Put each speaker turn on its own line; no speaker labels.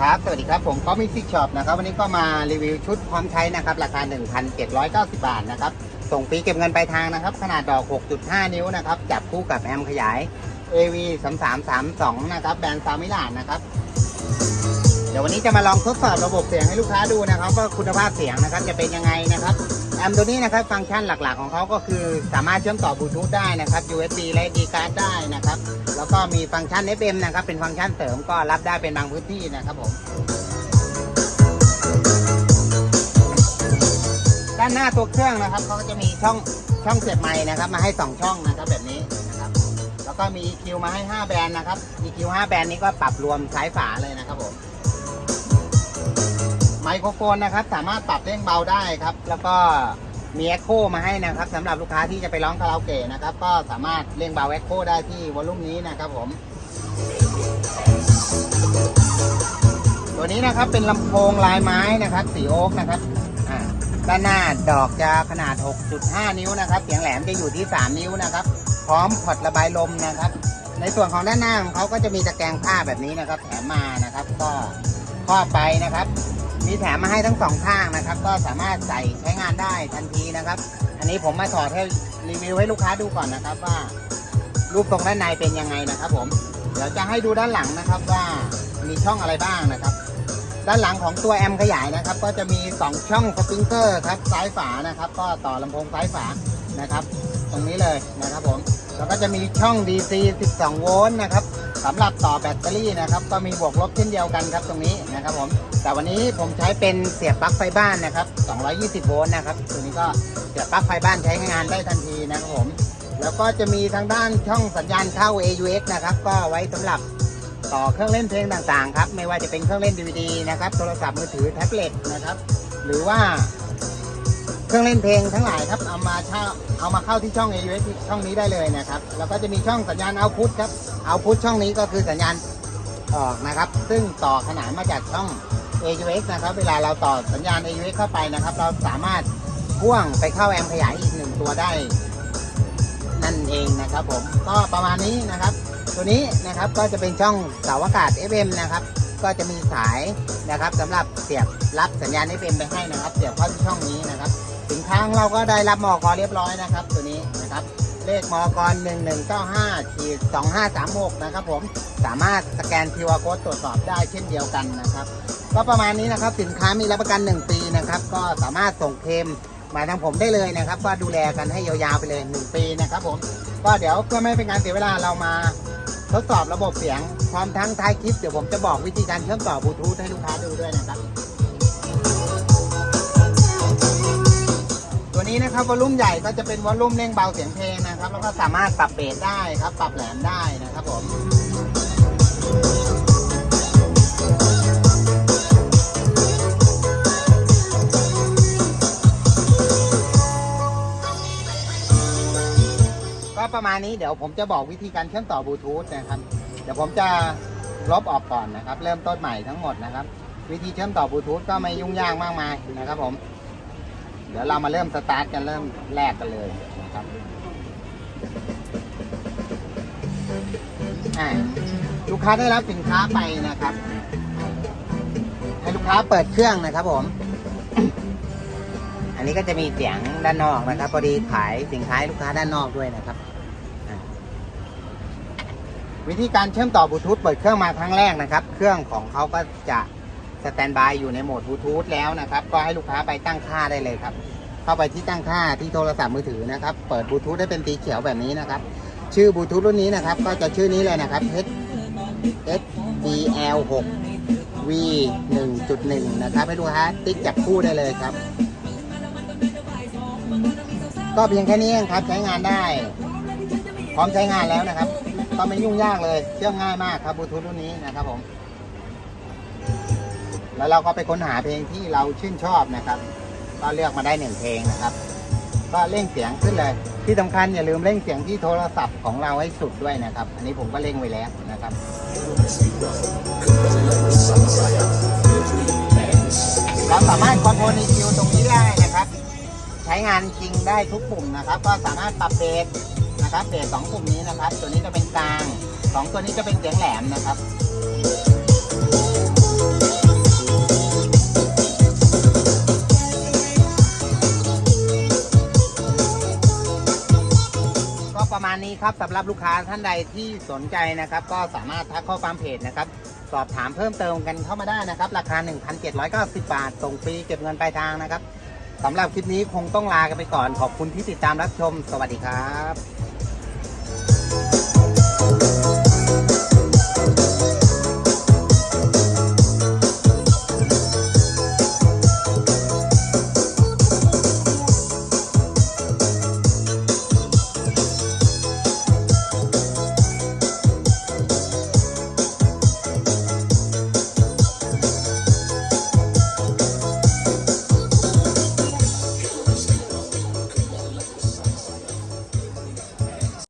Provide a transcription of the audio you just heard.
ครับ สวัสดีครับ ผมก็มิซิกช็อปนะครับ วันนี้ก็มารีวิวชุดพร้อมใช้นะครับ ราคา 1,790 บาทนะครับ ส่งฟรีเก็บเงินปลายทางนะครับ ขนาดดอก 6.5 นิ้วนะครับ จับคู่กับแอมขยาย AV 3332 นะครับ แบรนด์ซามิลานนะครับ ดี๋ยววันนี้จะมาลองทดสอบระบบเสียงให้ลูกค้าดูนะครับว่าคุณภาพเสียงนะครับจะเป็นยังไงนะครับแอมตัวนี้นะครับฟังก์ชันหลักๆของเขาก็คือสามารถเชื่อมต่อบลูทูธได้นะครับ USB และ SD card ได้นะครับ แล้วก็มีฟังก์ชัน FM นะครับ เป็นฟังก์ชันเสริมก็รับได้เป็นบางพื้นที่นะครับผมด้านหน้าตัวเครื่องนะครับเขาก็จะมีช่องช่องเสียบไมค์นะครับมาให้ 2 ช่องนะครับแบบนี้นะครับแล้วก็มี EQ มาให้ 5 แบรนด์นะครับ EQ 5 แบรนด์นี้ก็ปรับรวมซ้ายฝาเลยนะครับผม มโครโฟนนะครับ สามารถปรับเร่งเบาได้ครับ แล้วก็มี Echo มาให้นะครับสำหรับลูกค้าที่จะไปร้องคาราโอเกะนะครับ ก็สามารถเร่งเบา Echo ได้ที่วอลลุ่มนี้นะครับผม ตัวนี้นะครับเป็นลำโพงลายไม้นะครับสีโอ๊กนะครับด้านหน้าดอกจะขนาด 6.5 นิ้วนะครับ เสียงแหลมจะอยู่ที่ 3 นิ้วนะครับ พร้อมพอร์ตระบายลมนะครับ ในส่วนของด้านหน้าของเขาก็จะมีตะแกรงผ้าแบบนี้นะครับ แถมมานะครับ ก็ครอบไปนะครับ มีแถมมาให้ทั้งสองข้างนะครับ ก็สามารถใส่ใช้งานได้ทันทีนะครับ อันนี้ผมมาถอดให้รีวิวให้ลูกค้าดูก่อนนะครับว่า รูปทรงด้านในเป็นยังไงนะครับ ผม เดี๋ยวจะให้ดูด้านหลังนะครับว่ามีช่องอะไรบ้างนะครับ ด้านหลังของตัวแอมขยายนะครับ ก็จะมี 2 ช่องสปริงเกอร์ครับซ้ายฝานะครับ ก็ต่อลำโพงซ้ายฝานะครับ ตรงนี้เลยนะครับ ผมแล้วก็จะมีช่อง DC 12 โวลต์นะครับ สำหรับต่อแบตเตอรี่นะครับ ก็มีบวกลบเช่นเดียวกันครับตรงนี้นะครับผมแต่วันนี้ผมใช้เป็นเสียบปลั๊กไฟบ้านนะครับ 220 โวลต์นะครับตัวนี้ก็เสียบปลั๊กไฟบ้านใช้งานได้ทันทีนะครับผมแล้วก็จะมีทางด้านช่องสัญญาณเข้า AUX นะครับ ก็ไว้สำหรับต่อเครื่องเล่นเพลงต่างๆครับ ไม่ว่าจะเป็นเครื่องเล่น DVD นะครับ โทรศัพท์มือถือแท็บเล็ตนะครับ หรือว่า เครื่องเล่นเพลงทั้งหลายครับเอามาเช่าเอามาเข้าที่ช่อง AUX ช่องนี้ได้เลยนะครับแล้วก็จะมีช่องสัญญาณ Output ครับ Output ช่องนี้ก็คือสัญญาณออกนะครับ ซึ่งต่อขนานมาจากช่อง AUX นะครับ เวลาเราต่อสัญญาณ AUX เข้าไปนะครับ เราสามารถพ่วงไปเข้าแอมป์ขยายอีกหนึ่งตัวได้ นั่นเองนะครับผมก็ประมาณนี้นะครับ ตัวนี้นะครับก็จะเป็นช่องเสาอากาศ FM นะครับ ก็จะมีสายนะครับสำหรับเสียบรับสัญญาณ FM ไปให้นะครับ เสียบเข้าที่ช่องนี้นะครับ สินค้าของเราก็ได้รับมอกเรียบร้อยนะครับ ตัวนี้นะครับเลขมอก1195ขีด2536 นะครับผมสามารถสแกน QR Code ตรวจสอบได้เช่นเดียวกันนะครับ ก็ประมาณนี้นะครับสินค้ามีรับประกัน 1 ปีนะครับ ก็สามารถส่งเคลมมาทางผมได้เลยนะครับ ก็ดูแลกันให้ยาวๆไปเลย 1 ปีนะครับผมก็เดี๋ยวเพื่อไม่เป็นการเสียเวลาเรามา ทดสอบระบบเสียงพร้อมทั้งท้ายคลิปเดี๋ยวผมจะบอกวิธีการเชื่อมต่อบลูทูธให้ลูกค้าดูด้วยนะครับ ตัวนี้นะครับวอลลุ่มใหญ่ก็จะเป็นวอลลุ่มเร่งเบาเสียงเพลงนะครับ แล้วก็สามารถปรับเบสได้ครับ ปรับแหลมได้นะครับผม นี้เดี๋ยวผมจะบอกวิธีการเชื่อมต่อบลูทูธนะครับเดี๋ยวผมจะลบออกก่อนนะครับ เริ่มต้นใหม่ทั้งหมดนะครับ วิธีเชื่อมต่อบลูทูธก็ไม่ยุ่งยากมากมายนะครับผมเดี๋ยวเรามาเริ่มสตาร์ทกันเริ่มแรกกันเลยนะครับลูกค้าได้รับสินค้าไปนะครับ ให้ลูกค้าเปิดเครื่องนะครับผม อันนี้ก็จะมีเสียงด้านนอกนะครับพอดีขายสินค้าให้ลูกค้าด้านนอกด้วยนะครับ วิธีการเชื่อมต่อบลูทูธเปิดเครื่องมาครั้งแรกนะครับ เครื่องของเขาก็จะสแตนบายอยู่ในโหมดบลูทูธแล้วนะครับ ก็ให้ลูกค้าไปตั้งค่าได้เลยครับ เข้าไปที่ตั้งค่าที่โทรศัพท์มือถือนะครับ เปิดบลูทูธได้เป็นสีเขียวแบบนี้นะครับ ชื่อบลูทูธรุ่นนี้นะครับ ก็จะชื่อนี้เลยนะครับ H S B L 6 V 1.1 นะครับ ให้ลูกค้าติ๊กจับคู่ได้เลยครับ ก็เพียงแค่นี้เองครับ ใช้งานได้ พร้อมใช้งานแล้วนะครับ ก็ไม่ยุ่งยากเลย เชื่อมง่ายมากครับบลูทูธรุ่นนี้นะครับผม แล้วเราก็ไปค้นหาเพลงที่เราชื่นชอบนะครับ ก็เลือกมาได้หนึ่งเพลงนะครับ ก็เร่งเสียงขึ้นเลย ที่สำคัญอย่าลืมเร่งเสียงที่โทรศัพท์ของเราให้สุดด้วยนะครับ อันนี้ผมก็เร่งไว้แล้วนะครับเราสามารถคอนโทรล EQ ตรงนี้ได้นะครับ ใช้งานจริงได้ทุกปุ่มนะครับ ก็สามารถปรับเบสะครับเบสสองกลุ่มนี้นะครับ ตัวนี้จะเป็นกลางสองตัวนี้จะเป็นเสียงแหลมนะครับก็ประมาณนี้ครับสำหรับลูกค้าท่านใดที่สนใจนะครับ ก็สามารถทักข้อความเพจนะครับ สอบถามเพิ่มเติมกันเข้ามาได้นะครับ ราคา 1,790 บาท ส่งฟรีเก็บเงินปลายทางนะครับสำหรับคลิปนี้คงต้องลากันไปก่อนขอบคุณที่ติดตามรับชม สวัสดีครับ